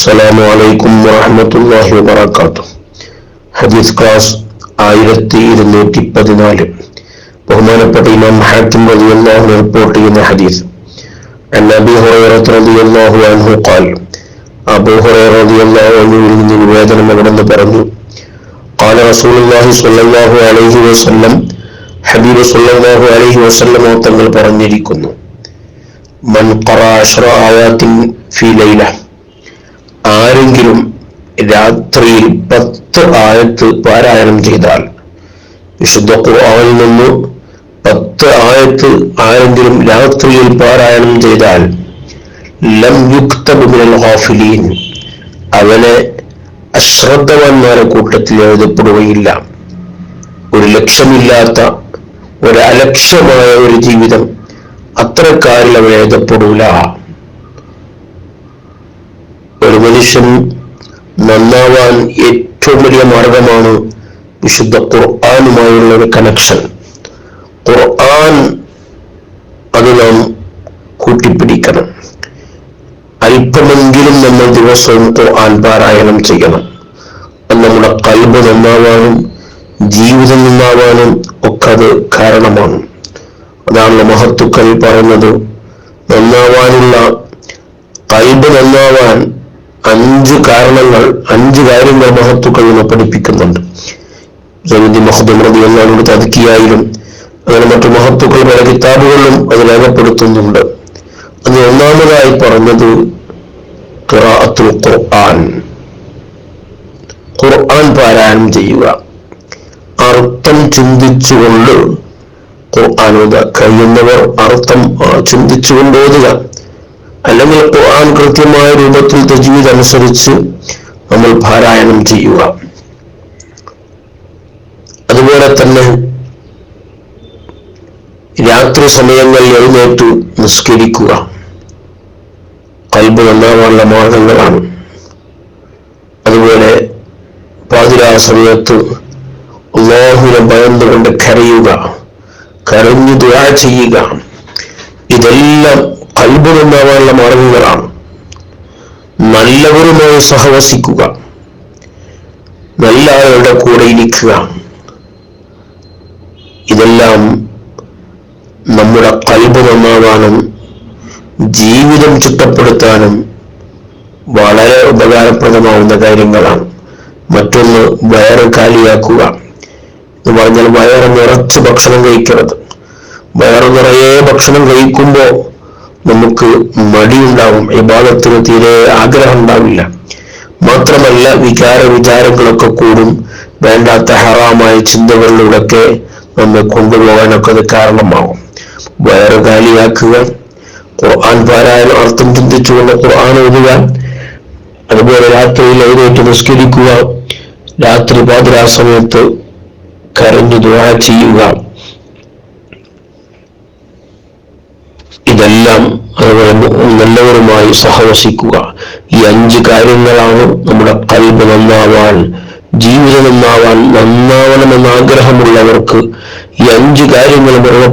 السلام عليكم ورحمة الله وبركاته ഹദീസ് ക്ലാസ് ആയിരത്തി ഇരുന്നൂറ്റി പതിനാല് ബഹുമാനപ്പെട്ട ഇമാം ഹാക്കിം റളിയല്ലാഹു അൻഹു റിപ്പോർട്ട് ചെയ്യുന്ന ഹദീസ് عن أبي هريرة رضي الله عنه قال അബൂ ഹുറൈറ റളിയല്ലാഹു അൻഹുവിൽ നിന്ന് നിവേദനം എവിടെന്ന് പറഞ്ഞു قال رسول الله صلى الله عليه وسلم ഹബീബ് സല്ലല്ലാഹു അലൈഹി വസല്ലം തങ്ങൾ പറഞ്ഞിരിക്കുന്നു മൻ ഖറഅ അശ്റ ആയാത്തിൻ ഫീ ലൈല ആരെങ്കിലും രാത്രിയിൽ പത്ത് ആയത്ത് പാരായണം ചെയ്താൽ വിശുദ്ധ ഖുർആനിൽ നിന്ന് പത്ത് ആയത്ത് ആരെങ്കിലും രാത്രിയിൽ പാരായണം ചെയ്താൽ ലം യുക്തബ് മിനൽ ഗാഫിലീൻ അവനെ അശ്രദ്ധവാന്മാരെ കൂട്ടത്തിൽ എഴുതപ്പെടുകയില്ല. ഒരു ലക്ഷ്യമില്ലാത്ത ഒരു അലക്ഷ്യമായ ഒരു ജീവിതം അത്രക്കാരിൽ അവൻ എഴുതപ്പെടൂല ഒരു മനുഷ്യൻ നന്നാവാൻ ഏറ്റവും വലിയ മാർഗമാണ് വിശുദ്ധ ഖുർആാനുമായുള്ള ഒരു കണക്ഷൻ ഖുർആൻ അത് നാം കൂട്ടിപ്പിടിക്കണം. അല്പമെങ്കിലും നമ്മൾ ദിവസവും ഖുർആൻ പാരായണം ചെയ്യണം. അത് നമ്മുടെ കൽബ് നന്നാവാനും ജീവിതം നന്നാവാനും ഒക്കെ അത് കാരണമാണ്. അതാണ് മഹത്തുക്കൾ പറയുന്നത്. നന്നാവാനുള്ള കൽബ് നന്നാവാൻ അഞ്ച് കാരണങ്ങൾ അഞ്ച് കാര്യങ്ങൾ മഹത്തുക്കൾ നമ്മെ പഠിപ്പിക്കുന്നുണ്ട്. സമിതി മഹദും റബി എന്നാണ് തതുക്കിയായാലും അങ്ങനെ മറ്റു മഹത്തുക്കൾ പല കിതാബുകളിലും അത് രേഖപ്പെടുത്തുന്നുണ്ട്. അത് ഒന്നാമതായി പറഞ്ഞത് ഖുറാഅത്തുൽ ഖുർആൻ. ഖുർആൻ പാരായണം ചെയ്യുക. അർത്ഥം ചിന്തിച്ചുകൊണ്ട് ഖുർആൻ കഴിയുന്നവർ അർത്ഥം ചിന്തിച്ചുകൊണ്ട് ഓതുക. അല്ലെങ്കിൽ ഖുർആൻ കൃത്യമായ രൂപത്തിൽ തജ്വീദ് അനുസരിച്ച് നമ്മൾ പാരായണം ചെയ്യുക. അതുപോലെ തന്നെ രാത്രി സമയങ്ങളിൽ എഴുന്നേറ്റ് നിസ്കരിക്കുക. കൽബ് നന്നാവാനുള്ള മാർഗങ്ങളാണ്. അതുപോലെ പാതിരാ സമയത്ത് അള്ളാഹുവിനെ ഭയന്നുകൊണ്ട് കരയുക കരഞ്ഞു ദുരാ ചെയ്യുക. ഇതെല്ലാം കൽബ് നന്നാവാനുള്ള മാർഗങ്ങളാണ്. നല്ലവരുമായി സഹവസിക്കുക. നല്ല ആളുകളുടെ കൂടെ ഇരിക്കുക. ഇതെല്ലാം നമ്മുടെ കൽബ് നന്നാവാനും ജീവിതം ചിട്ടപ്പെടുത്താനും വളരെ ഉപകാരപ്രദമാവുന്ന കാര്യങ്ങളാണ്. മറ്റൊന്ന് വയറ് കാലിയാക്കുക. എന്ന് പറഞ്ഞാൽ വയറ് നിറച്ച് ഭക്ഷണം കഴിക്കരുത്. വയറ് നിറയെ ഭക്ഷണം കഴിക്കുമ്പോൾ നമുക്ക് മടിയുണ്ടാവും ഇബാദത്തിന് തീരെ ആഗ്രഹം ഉണ്ടാവില്ല മാത്രമല്ല വികാര വിചാരങ്ങളൊക്കെ കൂടും. വേണ്ടാത്ത ഹറാമായ ചിന്തകളിലൂടെയൊക്കെ നമ്മെ കൊണ്ടുപോകാനൊക്കെ അത് കാരണമാവും. വയറ് കാലിയാക്കുക ഖുർആൻ പാരായണം അർത്ഥം ചിന്തിച്ചുകൊണ്ട് ഖുർആൻ എഴുതുക അതുപോലെ രാത്രിയിൽ എഴുന്നേറ്റ് നിസ്കരിക്കുക രാത്രി പാതിരാ സമയത്ത് കരഞ്ഞു ദുആ ചെയ്യുക ഇതെല്ലാം അതുപോലെ നല്ലവരുമായി സഹവസിക്കുക. ഈ അഞ്ച് കാര്യങ്ങളാണ് നമ്മുടെ കൽബ് നന്നാവാൻ ജീവിതം നന്നാവാൻ നന്നാവണമെന്ന് ആഗ്രഹമുള്ളവർക്ക് ഈ അഞ്ച് കാര്യങ്ങൾ മുറുകെ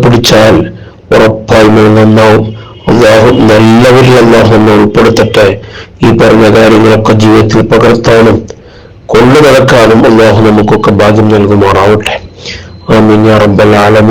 ഉറപ്പായി നന്നാവും. അള്ളാഹു നല്ലവരിൽ അള്ളാഹു എന്നെ ഉൾപ്പെടുത്തട്ടെ. ഈ പറഞ്ഞ കാര്യങ്ങളൊക്കെ ജീവിതത്തിൽ പകർത്താനും കൊണ്ടു നടക്കാനും അള്ളാഹു നമുക്കൊക്കെ ഭാഗ്യം നൽകുമാറാവട്ടെ. യാ റബ്ബൽ ആലമീൻ.